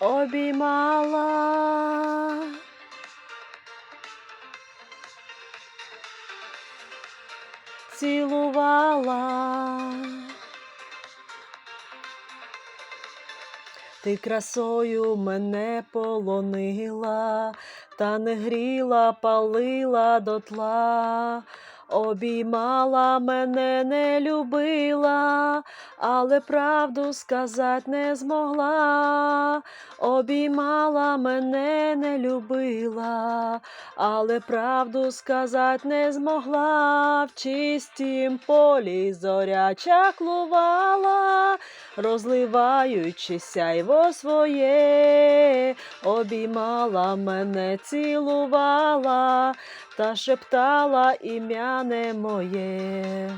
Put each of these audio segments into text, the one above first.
обіймала. Цілувала. Ти красою мене полонила, та не гріла, палила дотла, обіймала мене, не любила, але правду сказать не змогла, обіймала мене, не любила, але правду сказать не змогла, в чистім полі зоря чаклувала, розливаючи сяйво своє, обіймала мене, цілувала та шептала ім'яне моє.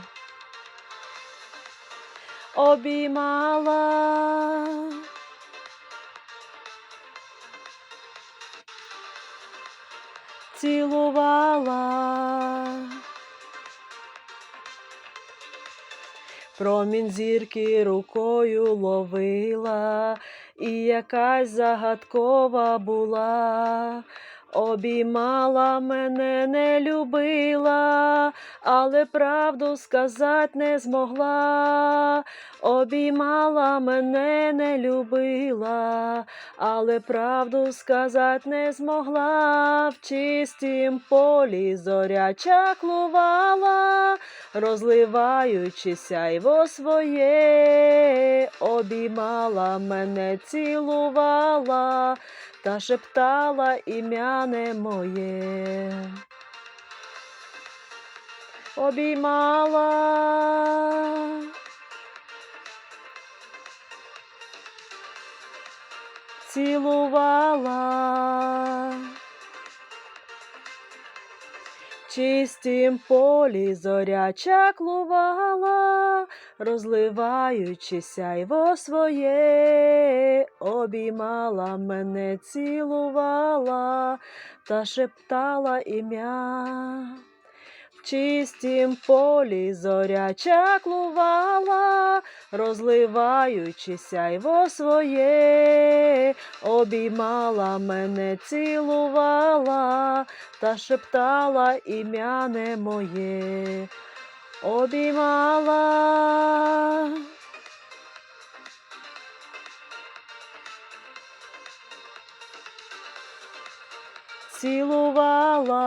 Обіймала. Цілувала. Промінь зірки рукою ловила, і якась загадкова була, обіймала мене, не любила, але правду сказать не змогла, обіймала мене, не любила, але правду сказать не змогла, в чистім полі зоря чаклувала, розливаючи сяйво своє, обіймала мене, цілувала та шептала ім'яне моє. Обіймала. Цілувала. Чистім полі зоряча клувала, розливаючи сяйво своє, обіймала мене, цілувала та шептала ім'я. Чистім полі зоря чаклувала, розливаючи сяйво своє, обіймала мене, цілувала та шептала ім'яне моє. Обіймала. Цілувала.